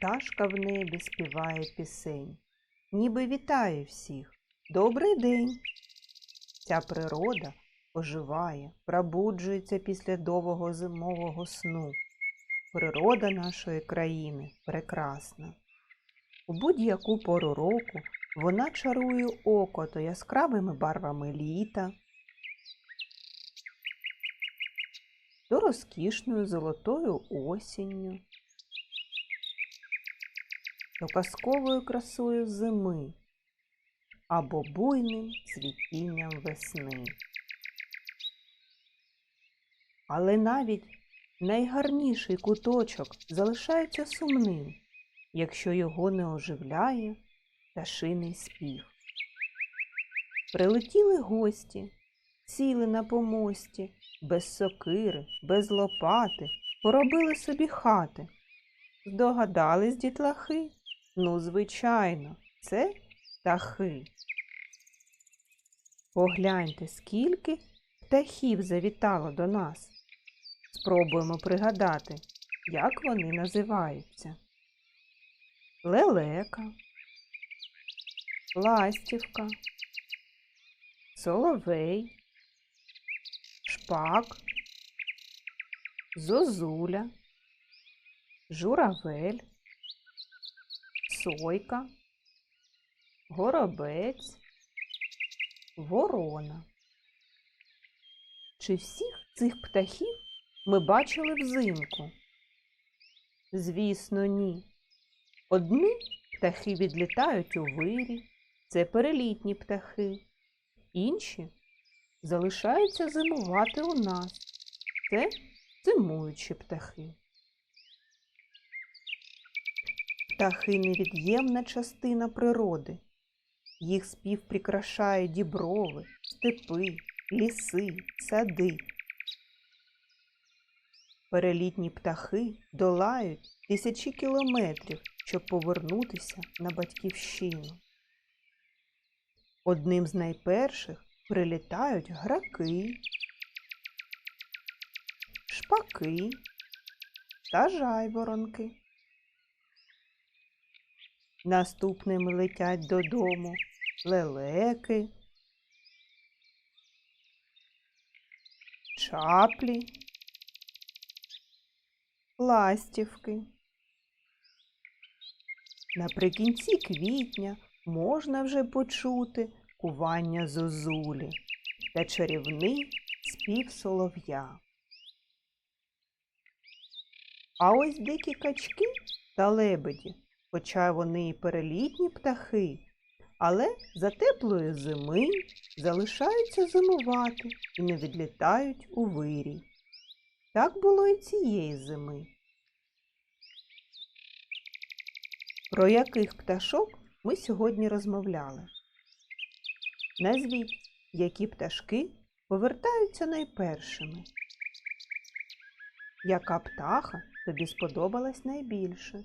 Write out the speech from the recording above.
пташка в небі співає пісень, ніби вітає всіх. Добрий день! Ця природа оживає, пробуджується після довгого зимового сну. Природа нашої країни прекрасна. У будь-яку пору року вона чарує око то яскравими барвами літа, то розкішною золотою осінню, то казковою красою зими або буйним цвітінням весни. Але навіть найгарніший куточок залишається сумним, якщо його не оживляє пташиний спів. Прилетіли гості, сіли на помості, без сокири, без лопати, поробили собі хати. Здогадались дітлахи? Ну, звичайно, це птахи. Погляньте, скільки птахів завітало до нас. Спробуємо пригадати, як вони називаються. Лелека, ластівка, соловей, шпак, зозуля, журавель, сойка, горобець, ворона. Чи всіх цих птахів ми бачили взимку? Звісно, ні. Одні птахи відлітають у вирі, це перелітні птахи, інші залишаються зимувати у нас, це зимуючі птахи. Птахи невід'ємна частина природи. Їх спів прикрашає діброви, степи, ліси, сади. Перелітні птахи долають тисячі кілометрів, щоб повернутися на батьківщину. Одним з найперших прилітають граки, шпаки та жайворонки. Наступними летять додому лелеки, чаплі, ластівки. Наприкінці квітня можна вже почути кування зозулі та чарівний спів солов'я. А ось дикі качки та лебеді, хоча вони і перелітні птахи, але за теплої зими залишаються зимувати і не відлітають у вирій. Так було і цієї зими. Про яких пташок ми сьогодні розмовляли? Назвіть, які пташки повертаються найпершими. Яка птаха тобі сподобалась найбільше?